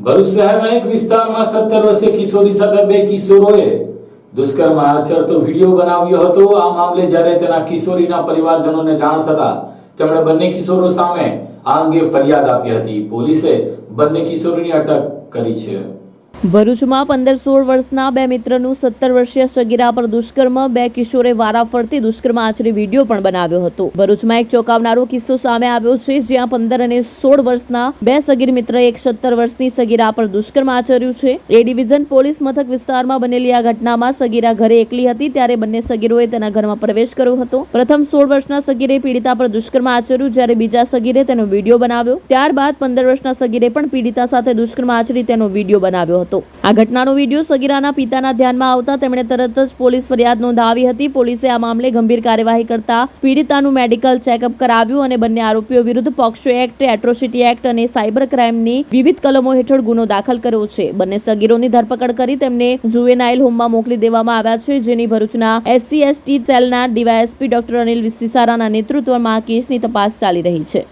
ભરૂચ શહેરના એક વિસ્તારમાં સત્તર વર્ષે કિશોરી સાથે બે કિશોરોએ દુષ્કર્મ આચરતો વીડિયો બનાવ્યો હતો. આ મામલે જ્યારે તેના કિશોરીના પરિવારજનોને જાણ થતા તેમણે બંને કિશોરો સામે આ અંગે ફરિયાદ આપી હતી. પોલીસે બંને કિશોરીની અટક કરી છે. ભરૂચમાં પંદર સોળ વર્ષના બે મિત્રનું સત્તર વર્ષીય સગીરા પર દુષ્કર્મ, બે કિશોરે વારાફરતી દુષ્કર્મ આચરી વીડિયો પણ બનાવ્યો હતો. ભરૂચમાં એક ચોંકાવનારો કિસ્સો સામે આવ્યો છે, જ્યાં પંદર અને સોળ વર્ષના બે સગીર મિત્રએ એક સત્તર વર્ષની સગીરા પર દુષ્કર્મ આચર્યું છે. એ ડિવિઝન પોલીસ મથક વિસ્તારમાં બનેલી આ ઘટનામાં સગીરા ઘરે એકલી હતી, ત્યારે બંને સગીરોએ તેના ઘરમાં પ્રવેશ કર્યો હતો. પ્રથમ સોળ વર્ષના સગીરે પીડિતા પર દુષ્કર્મ આચર્યું, જ્યારે બીજા સગીરે તેનો વીડિયો બનાવ્યો. ત્યારબાદ પંદર વર્ષના સગીરે પણ પીડિતા સાથે દુષ્કર્મ આચરી તેનો વીડિયો બનાવ્યો હતો. આ ઘટનાનો વીડિયો સગીરાના પિતાના ધ્યાનમાં આવતા તેમણે તરત જ પોલીસ ફરિયાદ નોંધાવી હતી. પોલીસે આ મામલે ગંભીર કાર્યવાહી કરતા પીડિતાનું મેડિકલ ચેકઅપ કરાવ્યું અને બંને આરોપીઓ વિરુદ્ધ પોક્સો એક્ટ, એટ્રોસિટી એક્ટ અને સાયબર ક્રાઇમની વિવિધ કલમો હેઠળ ગુનો દાખલ કર્યો છે. બંને સગીરોની ધરપકડ કરી તેમને જુવેનાઇલ હોમમાં મોકલી દેવામાં આવ્યા છે, જેની ભરૂચના એસસી, એસટી સેલના ડીવાયએસપી ડોક્ટર અનિલ વિસિસારાના નેતૃત્વમાં આ કેસની તપાસ ચાલી રહી છે.